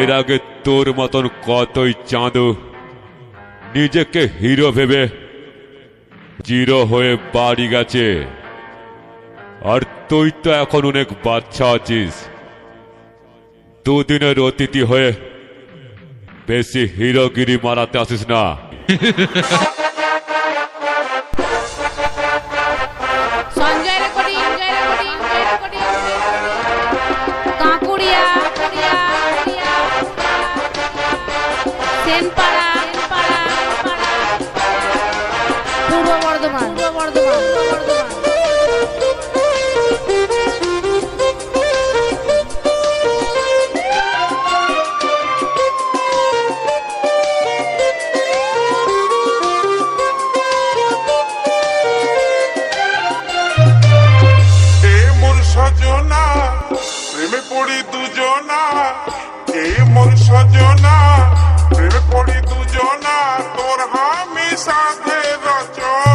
এর আগে তোর মতন কতই চাঁদ? নিজেকে হিরো ভেবে জিরো হয়ে বাড়ি গেছে। আর তুই তো এখন অনেক বাচ্চা আছিস। দুদিনের অতিথি হয়ে বেশি হিরোগিরি মারাতে আসিস না। বর্ধমান পূর্ব বর্ধমান সজনা, প্রেমে পড়ি দুজনা এই মোর সজনা, প্রেমে পড়ি দুজনা, তোর হামি সাথে রচনা।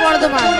বর্ধমান